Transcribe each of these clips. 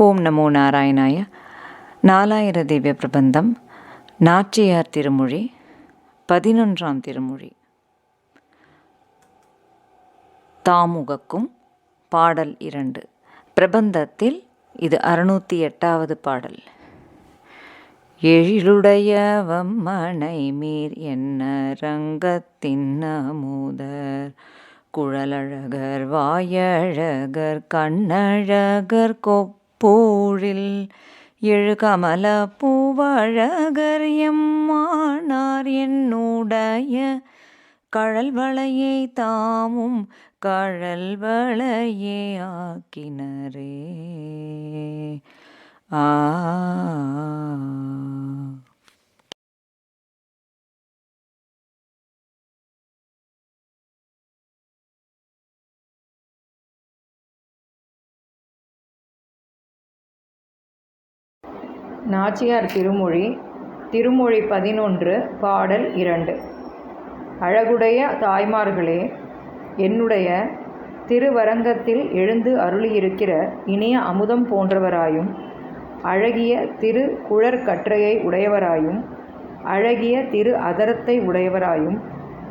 ஓம் நமோ நாராயணாய. நாலாயிர திவ்ய பிரபந்தம். நாச்சியார் திருமொழி. பதினொன்றாம் திருமொழி. தாமுகக்கும் பாடல் இரண்டு. பிரபந்தத்தில் இது அறுநூற்றி எட்டாவது பாடல். எழிலுடைய வம்மனை மீர் என்ன ரங்கத்தின் அமுதர். குழலழகர் வாயழகர் கண்ணழகர் கொப்பூழில் எழுகமல பூவழகர் எம்மானார் என்னுடைய கழல்வளையை தாமும் கழல்வளையே ஆக்கினரே. ஆ நாச்சியார் திருமொழி திருமொழி பதினொன்று பாடல் இரண்டு. அழகுடைய தாய்மார்களே என்னுடைய திருவரங்கத்தில் எழுந்து அருளியிருக்கிற இனிய அமுதம் போன்றவராயும் அழகிய திரு குழற்கற்றையை உடையவராயும் அழகிய திரு அதரத்தை உடையவராயும்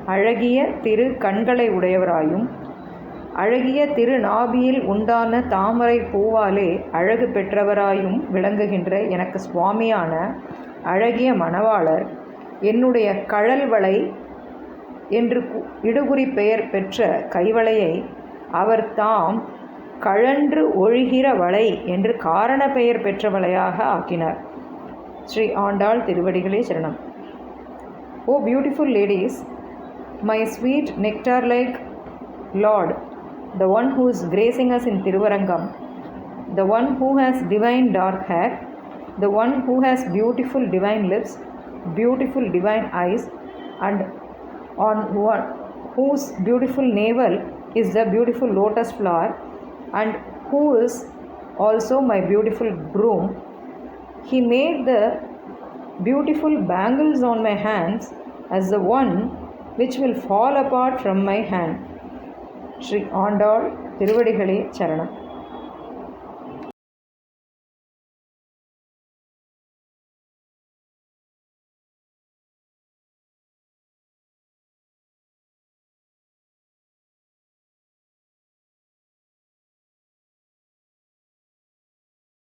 அழகிய திரு கண்களை உடையவராயும் அழகிய திருநாபியில் உண்டான தாமரை பூவாலே அழகு பெற்றவராயும் விளங்குகின்ற எனக்கு சுவாமியான அழகிய மணவாளர் என்னுடைய கழல்வளை என்று இடுகுறி பெயர் பெற்ற கைவளையை அவர் தாம் கழன்று ஒழுகிற வளை என்று காரண பெயர் பெற்ற வளையாக ஆக்கினார். ஸ்ரீ ஆண்டாள் திருவடிகளே சரணம். ஓ beautiful ladies my sweet nectar like lord the one who is gracing us in Tiruvarangam, the one who has divine dark hair, the one who has beautiful divine lips, beautiful divine eyes, and on whose beautiful navel is the beautiful lotus flower, and who is also my beautiful groom. He made the beautiful bangles on my hands as the one which will fall apart from my hand. Shri Andal திருவடிகளே சரணம்.